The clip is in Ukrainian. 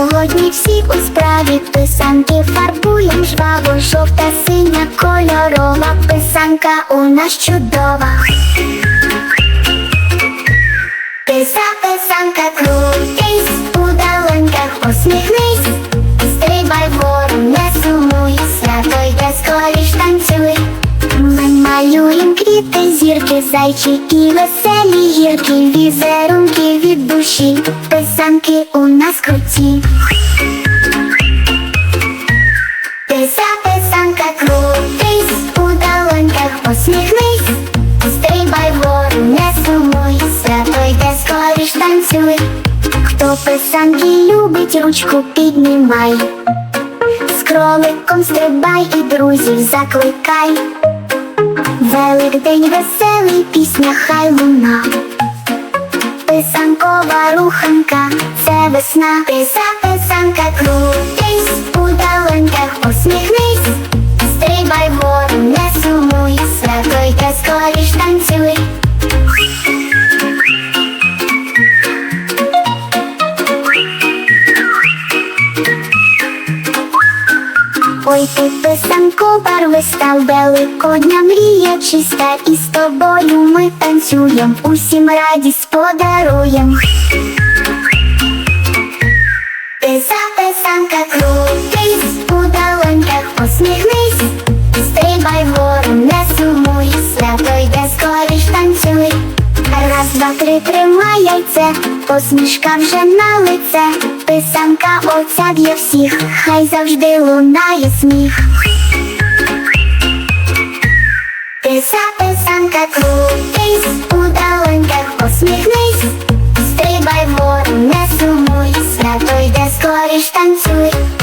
сьогодні всі у справі писанки фарбуєм жваво, жовта, синя, кольорова писанка у нас чудова. Квіти, зірки, зайчики, веселі гірки, візерунки від душі, писанки у нас круті. Писа, писанка, крутись, у долоньках посміхнись, стрибай вгору, не сумуй, свято йде скоріш танцюй. Хто писанки любить, ручку піднімай, з кроликом стрибай і друзів закликай. Великдень веселий, пісня хай луна. Писанкова руханка, це весна, писа, писанка, крутись, у долоньках посміхнись, Ой, ти писанко барвиста, великодня мрія чиста, і з тобою ми танцюєм, усім радість подаруєм. Писа, писанка, крутись, у долоньках посміхнись, стрибай вгору, не сумуй, свято йде скоріш танцюй. Раз, два, три, тримай яйце, посмішка вже на лице, писанка оця всіх, хай завжди лунає сміх. Писа, писанка, крутись, у долоньках посміхнись, стрибай вгору, не сумуй, свято йде скоріш танцюй.